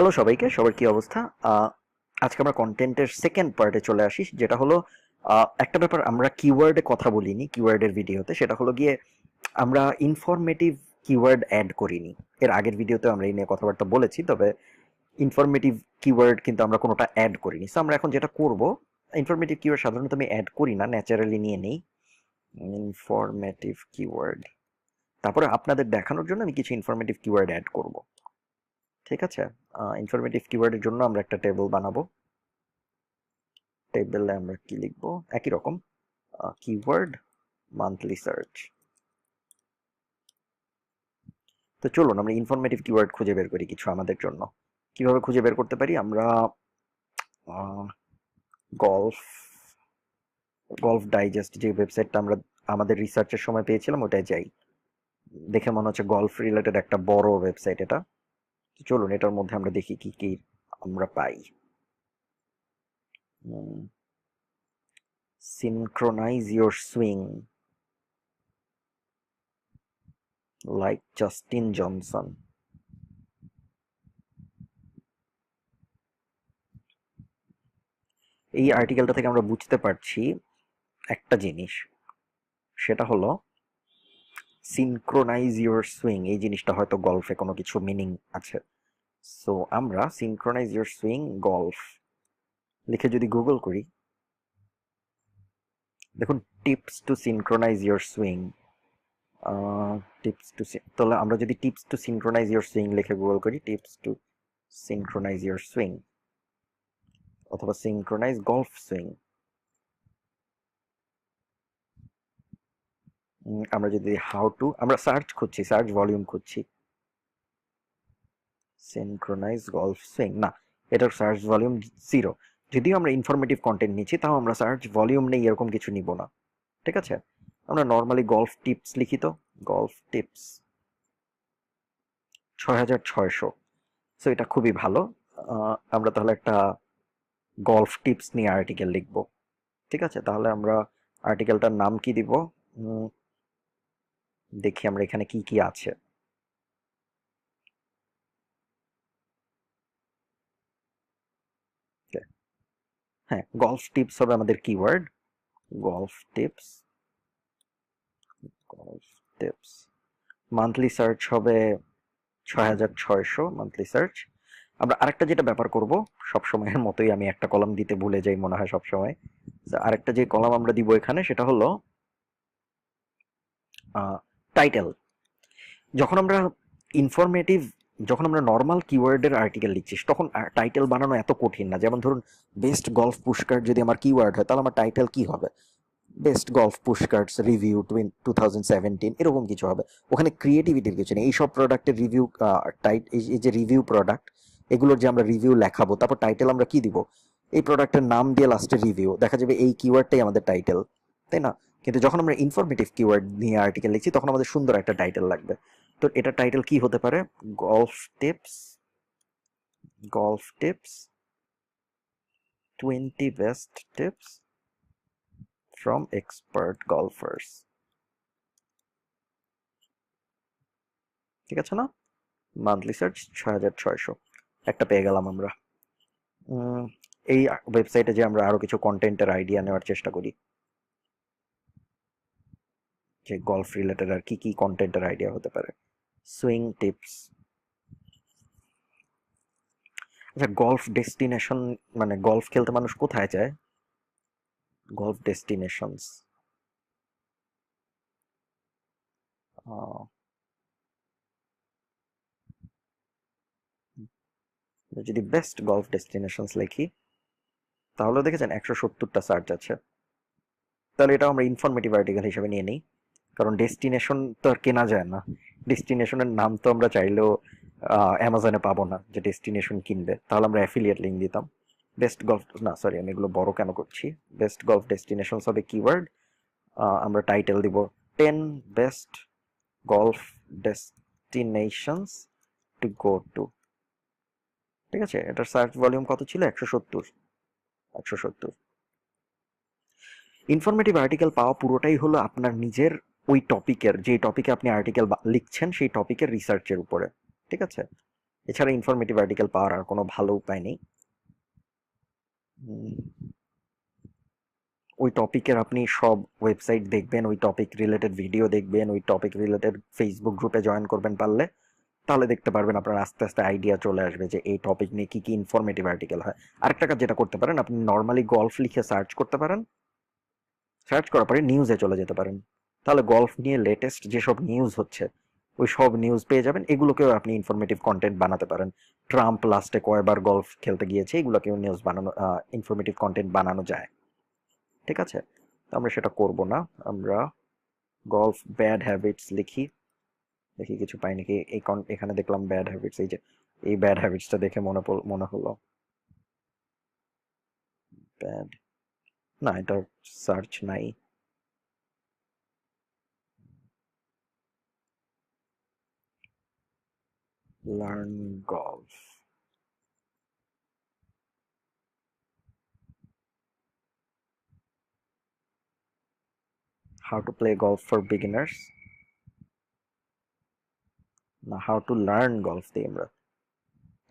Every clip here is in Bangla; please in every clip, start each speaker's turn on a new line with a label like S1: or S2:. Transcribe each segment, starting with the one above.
S1: হ্যালো সবাইকে, সবার কি অবস্থা? আজকে আমরা কন্টেন্টের সেকেন্ড পার্টে চলে আসি, যেটা হলো একটা ব্যাপার আমরা কিওয়ার্ডে কথা বলিনি কিওয়ার্ডের ভিডিওতে সেটা হলো গিয়ে আমরা ইনফরমেটিভ কিওয়ার্ড অ্যাড করিনি। এর আগের ভিডিওতে আমরা এই নিয়ে কথাবার্তা বলেছি, তবে ইনফরমেটিভ কিওয়ার্ড কিন্তু আমরা কোনোটা অ্যাড করিনি। সো আমরা এখন যেটা করব ইনফরমেটিভ কিওয়ার্ড সাধারণত আমি অ্যাড করি না ন্যাচারালি নিয়ে নেই। ইনফরমেটিভ কিওয়ার্ড তারপরে আপনাদের দেখানোর জন্য আমি কিছু ইনফরমেটিভ কিওয়ার্ড অ্যাড করব। ঠিক আছে? ইনফরমেটিভ কিওয়ার্ডের জন্য আমরা একটা টেবিল বানাবো। টেবিলে আমরা কি লিখব? একই রকম। কিওয়ার্ড মান্থলি সার্চ তো চলুন, আমরা ইনফরমেটিভ কিওয়ার্ড খুঁজে বের করি কিছু আমাদের জন্য। কীভাবে খুঁজে বের করতে পারি? আমরা গলফ গলফ ডাইজেস্ট যে ওয়েবসাইটটা আমরা আমাদের রিসার্চের সময় পেয়েছিলাম, ওটায় যাই। দেখে মনে হচ্ছে গলফ রিলেটেড একটা বড় ওয়েবসাইট এটা। চলুন, এটার মধ্যে আমরা দেখি কি কি আমরা পাই। Synchronize your swing like Justin Johnson এই আর্টিকেলটা থেকে আমরা বুঝতে পারছি একটা জিনিস, সেটা হলো সিনক্রোনাইজ ইউর সুইং এই জিনিসটা হয়তো গল্ফে কোনো কিছু মিনিং আছে। সো আমরা সিনক্রোনাইজ ইউর সুইং গল্ফ লিখে যদি গুগল করি, দেখুন tips to synchronize your swing tips to তাহলে আমরা যদি tips to synchronize your swing লিখে গুগল করি tips to synchronize your swing অথবা সিনক্রোনাইজ গল্ফ সুইং আমরা যদি হাউ টু আমরা সার্চ খুঁজছি সার্চ ভলিউম খুঁজছি। সিনক্রোনাইজ গলফ সুইং না, এটার সার্চ ভলিউম জিরো যদিও আমরা ইনফরমেটিভ কন্টেন্ট নিচ্ছি, তাও আমরা সার্চ ভলিউম নেই, এরকম কিছু নিব না। ঠিক আছে? আমরা নর্মালি গলফ টিপস লিখিত গলফ টিপস ছয় হাজার ছয়শো। সো এটা খুবই ভালো। আমরা তাহলে একটা গলফ টিপস নিয়ে আর্টিকেল লিখব। ঠিক আছে? তাহলে আমরা আর্টিকেলটার নাম কি দিব? দেখি আমরা এখানে কি কি আছে। হ্যাঁ গলফ টিপস হবে আমাদের keyword golf tips golf tips monthly search হবে ছয় হাজার ছয়শো মান্থলি সার্চ আমরা আরেকটা যেটা ব্যাপার করব, সব সময়ের মতোই আমি একটা কলাম দিতে ভুলে যাই মনে হয় সব সময়। আরেকটা যে কলাম আমরা দিব এখানে, সেটা হলো টাইটেল যখন আমরা ইনফরমেটিভ যখন আমরা নর্মাল কিওয়ার্ডের আর্টিকেল লিখছি, তখন টাইটেল বানানো এত কঠিন না। যেমন ধরুন বেস্ট গলফ পুশকার্ট যদি আমার কিওয়ার্ড হয়, তাহলে আমার টাইটেল কি হবে? Best golf pushcarts review two thousand seventeen এরকম কিছু হবে। ওখানে ক্রিয়েটিভিটির কিছু নেই। এইসব প্রোডাক্টের রিভিউ টাইট এই যে রিভিউ প্রোডাক্ট এগুলোর যে আমরা রিভিউ লেখাবো, তারপর টাইটেল আমরা কি দিব? এই প্রোডাক্টের নাম দিয়ে লাস্টে রিভিউ দেখা যাবে এই কিওয়ার্ডটাই আমাদের টাইটেল তাই না? কিন্তু যখন আমরা ইনফরমেটিভ কিওয়ার্ড নিয়ে আর্টিকেল লিখছি, তখন আমাদের সুন্দর একটা টাইটেল লাগবে। তো এটা টাইটেল কি হতে পারে? Golf tips golf tips twenty best tips from expert golfers ঠিক আছে না? মান্থলি সার্চ ছয় হাজার ছয়শো। একটা পেয়ে গেলাম আমরা। এই ওয়েবসাইটে যে আমরা আরও কিছু কন্টেন্টের আইডিয়া নেওয়ার চেষ্টা করি। যে গলফ রিলেটেড আর কি কি কন্টেন্টের আইডিয়া হতে পারে? সুইং টিপস আচ্ছা গলফ ডেস্টিনেশন মানে গলফ খেলতে মানুষ কোথায় যায়? গলফ ডেস্টিনেশনস যদি বেস্ট গলফ ডেস্টিনেশনস লিখি, তাহলে দেখেছেন একশো সত্তরটা সার্চ আছে। তাহলে এটা আমরা ইনফরমেটিভ আর্টিকেল হিসেবে নিয়ে নিই। কারণ ডেস্টিনেশন তো আর কেনা যায় না। ডেস্টিনেশনের নাম তো আমরা চাইলেও অ্যামাজনে পাবো না যে ডেস্টিনেশন কিনবে। তাহলে আমরা অ্যাফিলিয়েট লিঙ্ক দিতাম। বেস্ট গল্ফ না সরি আমি এগুলো বড় কেন করছি? বেস্ট গলফ ডেস্টিনেশনস হবে কিওয়ার্ড আমরা টাইটেল দিব ten best golf destinations to go to ঠিক আছে? এটার সার্চ ভলিউম কত ছিল? একশো সত্তর। একশো সত্তর। ইনফরমেটিভ আর্টিকেল পাওয়া পুরোটাই হলো আপনার নিজের ওই টপিকের যে টপিকে আপনি আর্টিকেল লিখছেন সেই টপিকের রিসার্চের উপরে, ঠিক আছে? এছাড়া ইনফরমেটিভ আর্টিকেল পাওয়ার আর কোনো ভালো উপায় নেই। ওই টপিকের আপনি সব ওয়েবসাইট দেখবেন, ওই টপিক রিলেটেড ভিডিও দেখবেন, ওই টপিক রিলেটেড ফেসবুক গ্রুপে জয়েন করবেন পারলে, তাহলে দেখতে পারবেন আপনার আস্তে আস্তে আইডিয়া চলে আসবে যে এই টপিক নিয়ে কী কী ইনফরমেটিভ আর্টিকেল হয়। আরেকটা কাজ যেটা করতে পারেন, আপনি নর্মালি গল্ফ লিখে সার্চ করতে পারেন। সার্চ করার পরে নিউজে চলে যেতে পারেন। তাহলে গল্ফ নিয়ে লেটেস্ট যেসব নিউজ হচ্ছে, ওই সব নিউজ পেয়ে যাবেন। এগুলোকেও আপনি ইনফরমেটিভ কন্টেন্ট বানাতে পারেন। ট্রাম্প লাস্টে কয়বার গল্ফ খেলতে গিয়েছে, এগুলোকেও নিউজ বানানো ইনফরমেটিভ কন্টেন্ট বানানো যায়। ঠিক আছে? আমরা সেটা করব না। আমরা গল্ফ ব্যাড হ্যাবিটস লিখি। দেখি কিছু পাই নাকি। এই এখানে দেখলাম ব্যাড হ্যাবিটস এই যে, এই ব্যাড হ্যাবিটসটা দেখে মনে মনে হলো। ব্যাড না, এটা সার্চ নাই। Learn golf. How to play golf for beginners. না হাউ টু লার্ন গলফ দিই আমরা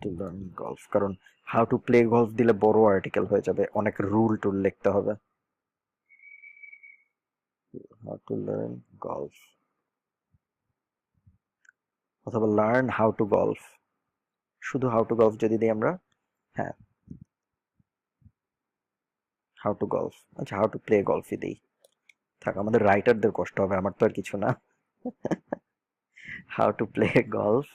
S1: টু লার্ন গলফ কারণ হাউ টু প্লে গলফ দিলে বড় আর্টিকেল হয়ে যাবে। অনেক রুল টুল লিখতে হবে। হাউ টু লার্ন গলফ অথবা লার্ন হাউ টু গলফ শুধু হাউ টু গলফ যদি দিই আমরা হ্যাঁ। হাউ টু গলফ আচ্ছা হাউ টু প্লে গলফই দিই। থাক, আমাদের রাইটারদের কষ্ট হবে, আমার তো আর কিছু না। হাউ টু প্লে গলফ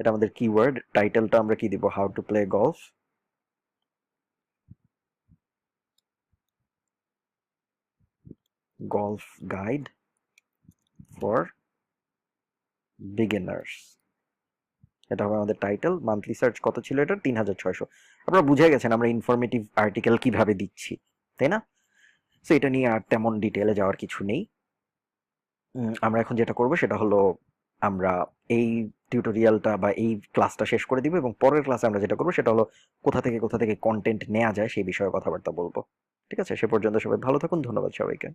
S1: এটা আমাদের কিওয়ার্ড টাইটেলটা আমরা কি দিব? How to play golf golf guide for beginners. এটা হবে আমাদের টাইটেল। মান্থলি সার্চ কত ছিল এটা? তিন হাজার ছয়শো। আপনারা বুঝে গেছেন আমরা ইনফরমেটিভ আর্টিকেল কীভাবে দিচ্ছি, তাই না? সো এটা নিয়ে আর তেমন ডিটেলে যাওয়ার কিছু নেই। আমরা এখন যেটা করব সেটা হলো আমরা এই টিউটোরিয়ালটা বা এই ক্লাসটা শেষ করে দিব এবং পরের ক্লাসে আমরা যেটা করব সেটা হলো কোথা থেকে কোথা থেকে কন্টেন্ট নেওয়া যায় সেই বিষয়ে কথাবার্তা বলব। ঠিক আছে? সে পর্যন্ত সবাই ভালো থাকুন। ধন্যবাদ সবাইকে।